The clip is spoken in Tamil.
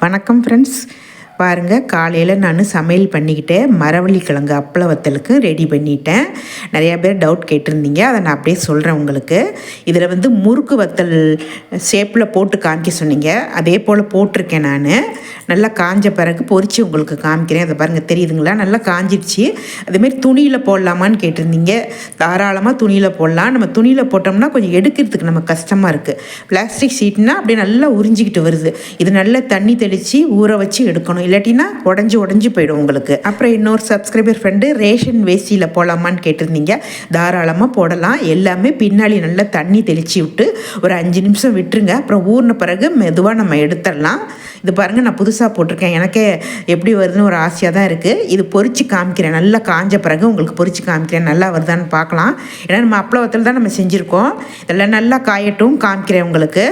வணக்கம் ஃப்ரெண்ட்ஸ் பாருங்கள் காலையில் நான் சமையல் பண்ணிக்கிட்டேன். மரவள்ளி கிழங்கு அப்பள வத்தலுக்கு ரெடி பண்ணிட்டேன். நிறையா பேர் டவுட் கேட்டிருந்தீங்க. அதை நான் அப்படியே சொல்கிறேன் உங்களுக்கு. இதில் வந்து முறுக்கு வத்தல் ஷேப்பில் போட்டு காமிக்க சொன்னீங்க. அதே போல் போட்டிருக்கேன் நான். நல்லா காஞ்ச பிறகு பொறிச்சு உங்களுக்கு காமிக்கிறேன். அதை பாருங்கள் தெரியுதுங்களா? நல்லா காஞ்சிடுச்சு அதேமாரி துணியில் போடலாமான்னு கேட்டிருந்தீங்க. தாராளமாக துணியில் போடலாம். நம்ம துணியில் போட்டோம்னா கொஞ்சம் எடுக்கிறதுக்கு நம்ம கஷ்டமாக இருக்குது பிளாஸ்டிக் ஷீட்னால் அப்படியே நல்லா உறிஞ்சிக்கிட்டு வருது. இது நல்லா தண்ணி தெளித்து ஊற வச்சு எடுக்கணும். இல்லாட்டினா உடஞ்சி உடஞ்சி போயிடும் உங்களுக்கு. அப்புறம் இன்னொரு சப்ஸ்கிரைபர் ஃப்ரெண்டு ரேஷன் வேஸ்டியில் போகலாமான்னு கேட்டிருந்தீங்க. தாராளமாக போடலாம். எல்லாமே பின்னாடி நல்லா தண்ணி தெளித்து விட்டு ஒரு அஞ்சு நிமிஷம் விட்டுருங்க. அப்புறம் ஊறின பிறகு மெதுவாக நம்ம எடுத்துடலாம். இது பாருங்கள் நான் புதுசாக போட்டிருக்கேன். எனக்கே எப்படி வருதுன்னு ஒரு ஆசையாக தான் இருக்குது இது பொறிச்சு காமிக்கிறேன். நல்லா காஞ்ச பிறகு உங்களுக்கு பொறிச்சு காமிக்கிறேன். நல்லா வருதான்னு பார்க்கலாம். ஏன்னா நம்ம அப்பளவத்தில் தான் நம்ம செஞ்சுருக்கோம். இதெல்லாம் நல்லா காயட்டும் காமிக்கிறேன் உங்களுக்கு.